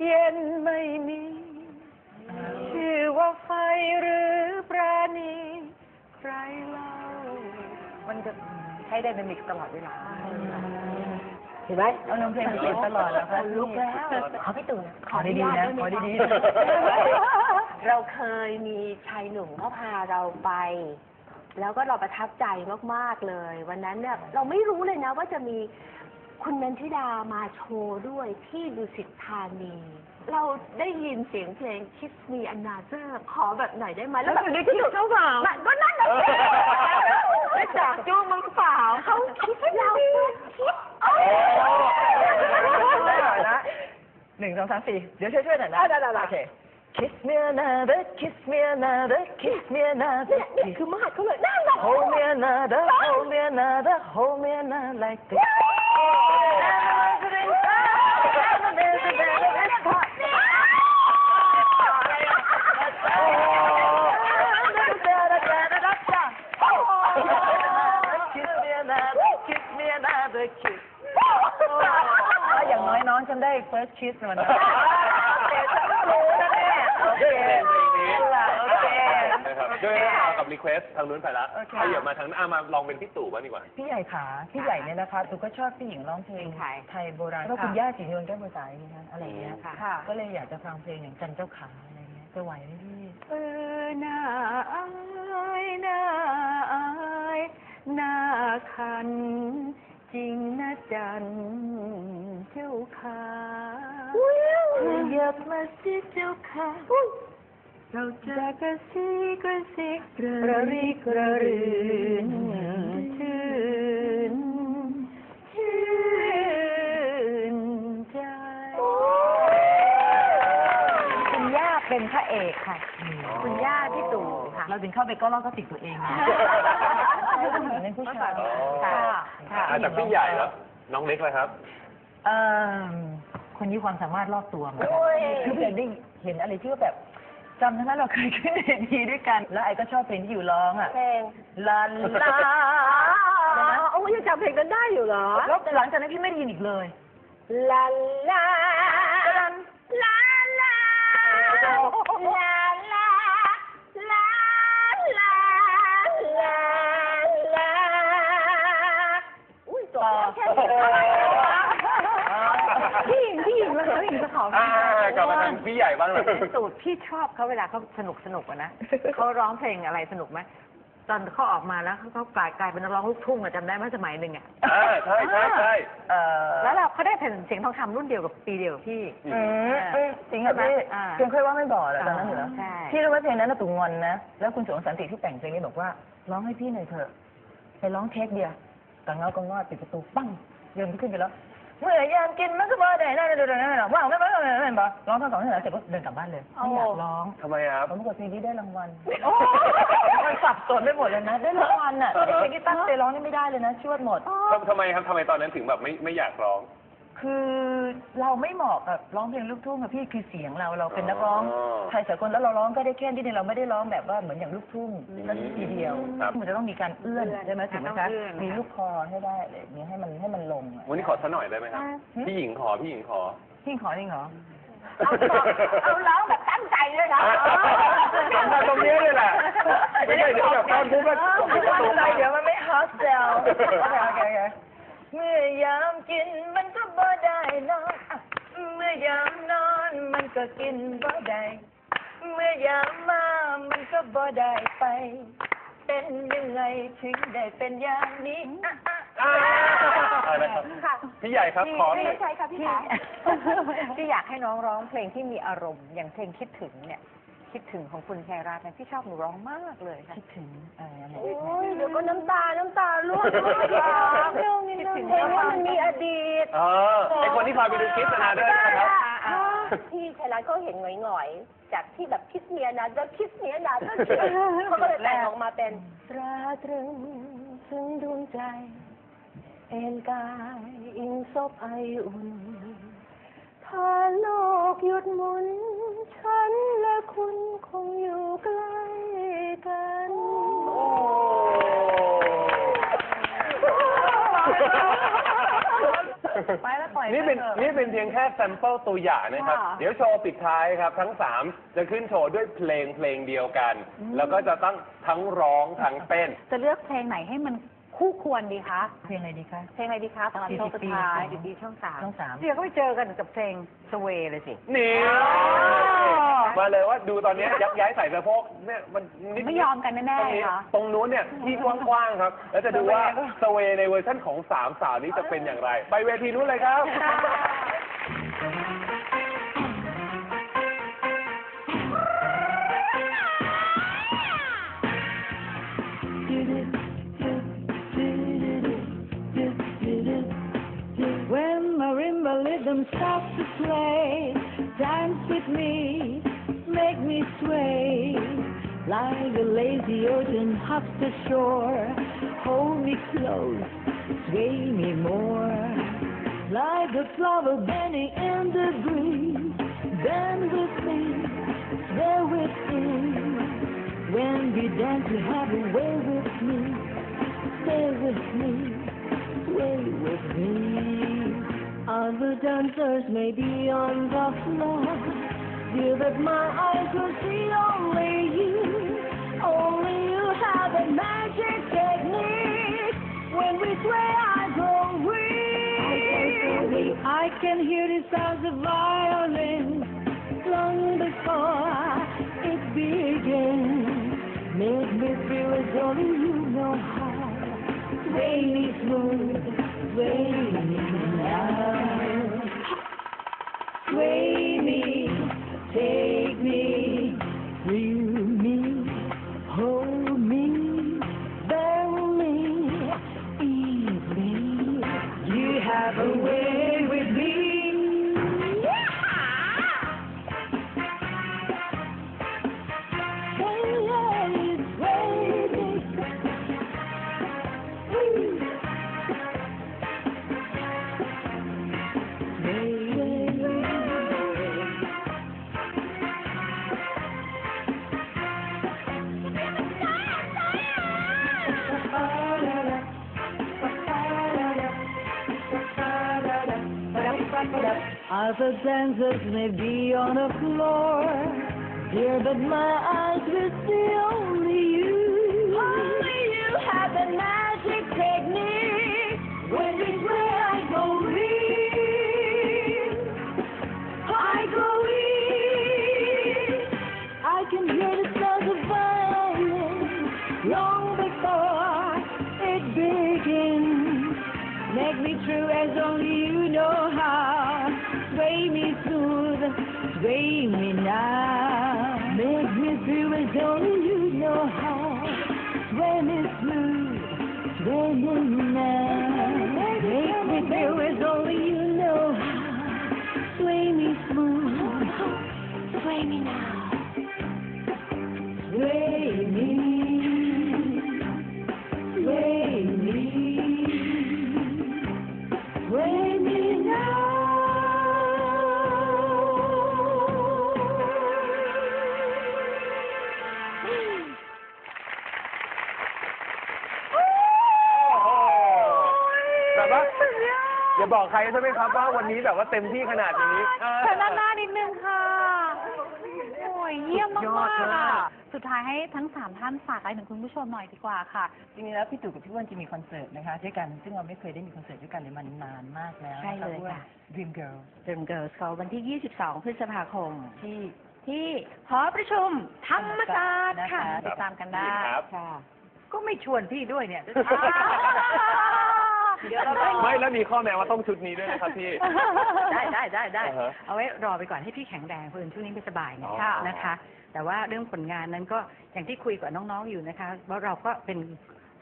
เย็นไม่มี ชื่อว่าไฟหรือปราณีใครเล่า มันจะใช้ไดนามิกตลอดเวลาเห็นไหมเอานำเพลงไปเล่นตลอดแล้วค่ะลุกแล้วขอพี่ตู่นะขอดีๆนะขอดีๆนะเราเคยมีชายหนุ่มเขาพาเราไป แล้วก็เราประทับใจมากๆเลย วันนั้นเนี่ยเราไม่รู้เลยนะว่าจะมี คุณนันทิดามาโชว์ด้วยที่ดุสิตธานี เราได้ยินเสียงเพลง Kiss Me Another ขอแบบหน่อยได้ไหมแล้วแบบได้คิดเจ้าสาวก็นั่นแหละสิได้จับจูงมือเปล่าเขาคิดเราคิดได้หน่อยนะหนึ่งสองสามสี่เดี๋ยวช่วยช่วยๆหน่อยนะได้ได้ได้โอเค Kiss me another kiss me another kiss me another เนี่ยคือมาดเขาเลยนั่นแหละ hold me another hold me another hold me another like this อย่างน้อยน้องฉันได้ first kiss มันนะโอเคโอเคนะครับด้วยเอากับ รีเควสทางนู้นไปละโอเคขยับมาทางอะมาลองเป็นพี่ตู่บ้างดีกว่า พี่ใหญ่ขาพี่ใหญ่เนี่ยนะคะตูก็ชอบพี่หญิงร้องเพลงไทยโบราณเพราะคุณย่าสีนวลแก้วบัวสายนี่นะอะไรอย่างเงี้ยค่ะ ก็เลยอยากจะฟังเพลงอย่างจันเจ้าขาอะไรเงี้ยจะไหวไหมพี่เออหน้าอายหน้าอายหน้าคัน จริงนะจันเจ้าขาขยับมาสิเจ้าขา เราจะกระซิกระซิกกระริกระรื่นชื่นชื่นใจคุณย่าเป็นพระเอกค่ะ คุณย่าพี่ตู่ค่ะ เราถึงเข้าไปก็ร้องก็ติดตัวเองนะเป็นผู้ชายอ๋อค่ะค่ะอะจากพี่ใหญ่แล้ว น้องเล็กเลยครับ เอ่อคนนี้ความสามารถรอบตัวมันคือเห็นได้เห็นอะไรที่แบบ จำได้ไหมเราเคยขึ้นเวทีด้วยกัน แล้วไอ้ก็ชอบเพลงที่อยู่ร้องอะเพลงลาลาโอ้ยยังจำเพลงนั้นได้อยู่เหรอแล้วหลังจากนั้นพี่ไม่ได้ยินอีกเลยลาลาลาลา พี่หญิงแล้วพี่หญิงจะขออ่ากลับมาทางพี่ใหญ่บ้างเลยสูตรพี่ชอบเขาเวลาเขาสนุกสนุกอะนะเขาร้องเพลงอะไรสนุกไหมตอนเขาออกมาแล้วเขาเขากลายกลายเป็นนักร้องลูกทุ่งอะจำได้ไหมสมัยหนึ่งอะอ่าใช่ใช่ใช่เอ่อแล้วเราเขาได้แผ่นเสียงทองคำรุ่นเดียวกับปีเดียวกับพี่ อืมเอ้ยจริงครับพี่อ่า เพียงค่อยว่าไม่บอกเหรอตอนนั้นเหรอใช่พี่รู้ว่าเพลงนั้นน่ะตุงงอนนะ แล้วคุณสวงสันติที่แต่งเพลงนี้บอกว่า ร้องให้พี่หน่อยเถอะ ไปร้องเทคเดียวกังเงากังงอดปิดประตูปั้งเดินขึ้นไปแล้ว เมื่อยามกินมันก็บ่ได้นั่นนั่นนั่นนั่นว่างไม่ไม่ไม่ไม่บอกร้องทั้งสองเสร็จเสร็จก็เดินกลับบ้านเลยไม่อยากร้องทำไมครับผมปรากฏเพลงนี้ได้รางวัลมันสับสนไปหมดเลยนะ ได้รางวัลอะแต่เพลงที่ตั้งใจร้องนี่ไม่ได้เลยนะชวดหมดทำไมครับทำไมตอนนั้นถึงแบบไม่ไม่อยากร้อง คือเราไม่เหมาะกับร้องเพลงลูกทุ่งอะพี่คือเสียงเราเราเป็นนักร้องอ๋อไทยสากลแล้วเราร้องก็ได้แค่ที่นี่เราไม่ได้ร้องแบบว่าเหมือนอย่างลูกทุ่งก็ทีเดียวครับ มันจะต้องมีการเอื้อนใช่ไหมถูกไหมต้คะองเอื้อน มีลูกคอให้ได้อะไรอย่างเงี้ยให้มันให้มันลงอะวันนี้ขอสักหน่อยได้ไหมครับ พี่หญิงขอ พี่หญิงขอ พี่ขอจริงเหรอ เอาร้องแบบตั้งใจด้วยนะสำคัญตรงนี้เลยแหละไม่ใช่เดี๋ยวแบบตอนพูดว่าไม่ว่าอะไรเดี๋ยวมันไม่ฮอสเซลโอเคโอเคโอเค เมื่อยามกินมันก็บ่ได้นอนอะเมื่อยามนอนมันก็กินบ่ได้เมื่อยามมามันก็บ่ได้ไป เป็นยังไงถึงได้เป็นอย่างนี้อะอะอ่าอะไรครับค่ะพี่ใหญ่ครับขอไม่ใช่ค่ะพี่พี่ขาพี่อยากให้น้องร้องเพลงที่มีอารมณ์ อย่างเพลงคิดถึงเนี่ย คิดถึงของคุณชัยรัตน์เนี่ยพี่ชอบหนูร้องมากเลยค่ะคิดถึงอะไรนะโอ้ยเดี๋ยวก็น้ำตา น้ำตาร่วงเลยอะ เรื่องนี้เพลงนี้มันมีอดีตเออไอคนที่พาไปดูคลิปนะด้วยนะครับอ่าพี่ชัยรัตน์ก็เห็นหงอยๆ จากที่แบบคิดเมียนะจะคิดเมียนะจะคิดเขาก็เลยแต่งออกมาเป็นตราตรึงถึงดวงใจ เอ็นกายอิงซบไออุ่นถ้าโลกหยุดหมุน ฉันและคุณคง ไปแล้วปล่อยนี่เป็นไปถอะ นี่เป็นเพียงแค่แซมเปิลตัวอย่างนะครับ ค่ะ เดี๋ยวโชว์ปิดท้ายครับ ทั้งสามจะขึ้นโชว์ด้วยเพลงเพลงเดียวกัน แล้วก็จะต้องทั้งร้องทั้งเต้น จะเลือกเพลงไหนให้มันคู่ควรดีคะ เพลงอะไรดีคะ เพลงอะไรดีคะสำหรับช่วงสุดท้าย40ปี ดีช่องสามช่องสามเดี๋ยวก็ไปเจอกันกับเพลงสเวย์เลยสิ นี่ อ๋อ มาเลยว่าดูตอนนี้ยักย้ายใส่สะโพกเนี่ยมันนิดไม่ยอมกันแน่ตรงๆนี้เหรอ ตรงนู้นเนี่ยที่กว้างๆครับ แล้วจะดูว่าสเวย์ในเวอร์ชั่นของสามสาวนี้จะเป็นอย่างไร ไปเวทีนู้นเลยครับ When lazy ocean the shore, hold me close, sway me more. Like a flower bending in the breeze, bend with me, with me. When we dance, you have a way with me, stay with me sway with me. Other dancers may be on the floor, dear, but my eyes will see only you. Only you have magic technique. When we I weak. I can hear the sounds of violin long before it begins. Make me feel as only you know how. Sway me smooth, sway me Other dancers may be on the floor, dear, but my eyes will see only you. Only you have the magic technique. When we play, I go weak. I go weak. I can hear the sounds of violin long before it begins. Make me true as only you know how. Sway me smooth, sway me now. Make me true as only you know how. Sway me smooth, sway me now. Make me feel as only you know how. Sway me smooth, sway me now. อย่าบอกใครใช่ไหมครับว่าวันนี้แบบว่าเต็มที่ขนาดนี้เออ เชิญด้านหน้านิดนึงค่ะ โอ้ยเยี่ยมยอมาดกเลยๆอะ อะสุดท้ายให้ทั้งสามท่านฝากอะไรถึงคุณผู้ชมหน่อยดีกว่าค่ะ จริงๆแล้วพี่ตู่กับพี่อ้วนจะมีคอนเสิร์ตนะคะด้วยกันซึ่งเราไม่เคยได้มีคอนเสิร์ตด้วยกันเลยมันนานมากแล้วนใช่เลยพราว่าค่ะ Dream Girl Dream Girls เขาวันที่ 22 พฤษภาคม ที่ที่หอประชุมธรรมศาสตร์ค่ะนะคะติดตามกันได้ ครับ ค่ะ ก็ไม่ชวนพี่ด้วยเนี่ย เดี๋ยวเราไปไม่แล้วมีข้อแม้ว่าต้องชุดนี้ด้วยนะครับพี่ ได้ได้ได้ได้อ่าฮะเอาไว้รอไปก่อนให้พี่แข็งแรงเพื่อนช่วงนี้ไม่สบายเนี่ยอ๋อ นะคะ แต่ว่าเรื่องผลงานนั้นก็อย่างที่คุยกับน้องๆอยู่นะคะ ว่าเราก็เป็น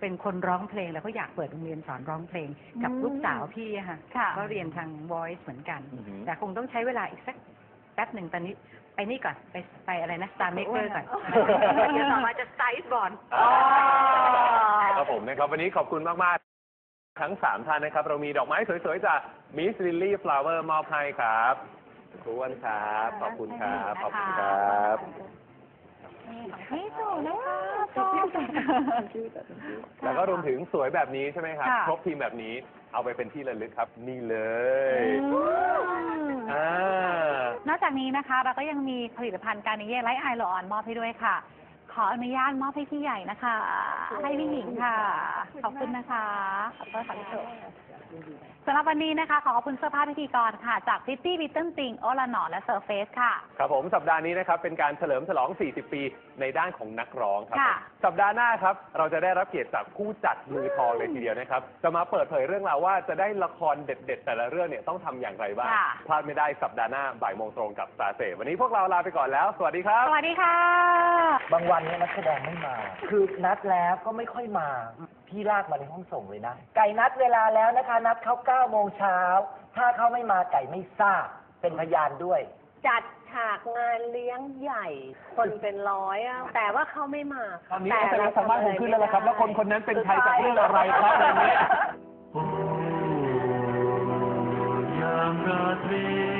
เป็นคนร้องเพลงแล้วก็อยากเปิดโรงเรียนสอนร้องเพลงกับลูกสาวพี่อะค่ะ ก็เรียนทาง voice เหมือนกัน อือหือ แต่คงต้องใช้เวลาอีกสักแป๊บหนึ่งตอนนี้ ไปนี่ก่อนไปไปอะไรนะ Star Maker ก่อนเดี๋ยวต่อมาจะ Style Born ครับผมนะครับ วันนี้ขอบคุณมาก ๆ ทั้งสามท่านนะครับ เรามีดอกไม้สวยๆ จาก Miss Lily Flower มอบให้ครับครูอ้วนครับ ขอบคุณครับ ขอบคุณครับ นี่สูงนะคะชอบแล้วก็รวมถึงสวยแบบนี้ใช่ไหมครับ ค่ะ ครบทีมแบบนี้ เอาไปเป็นที่ระลึกครับ นี่เลยอืมอ่านอกจากนี้นะคะ เราก็ยังมีผลิตภัณฑ์การนิเย่ไลท์ไอโลออนมอบให้ด้วยค่ะ ขออนุญาตมอบให้พี่ใหญ่นะคะ ให้พี่หญิงค่ะ ขอบคุณนะคะขอบคุณค่ะพี่โช สำหรับวันนี้นะคะ ขอขอบคุณเสื้อผ้าพิธีกรค่ะ จากพิตตี้บิทเทิลติงโอลาหนอและเซอร์เฟสค่ะ ครับผมสัปดาห์นี้นะครับเป็นการเฉลิมฉลอง 40 ปีในด้านของนักร้องครับค่ะผมสัปดาห์หน้าครับเราจะได้รับเกียรติจากผู้จัดมือทองเลยทีเดียวนะครับ จะมาเปิดเผยเรื่องราวว่าจะได้ละครเด็ด ๆ แต่ละเรื่องเนี่ยต้องทำอย่างไรบ้างค่ะ พลาดไม่ได้สัปดาห์หน้าบ่ายโมงตรงกับสตาร์เซวันนี้พวกเราลาไปก่อนแล้ว สวัสดีครับ สวัสดีค่ะ บางวันเนี่ยนักแสดงไม่มา คือนัดแล้วก็ไม่ค่อยมาพี่ลากมาในห้องส่งเลยนะ ไก่นัดเวลาแล้วนะคะ นัดเขาเก้าโมงเช้า ถ้าเขาไม่มาไก่ไม่ทราบ เป็นพยานด้วย จัดฉากงานเลี้ยงใหญ่ คนเป็นร้อยอะแต่ว่าเขาไม่มาตอนนี้แต่แสดงสามารถผมขึ้นแล้วละครับ แล้วคนคนนั้นเป็นใครจากเรื่องอะไรครับวันนี้ยามราตรี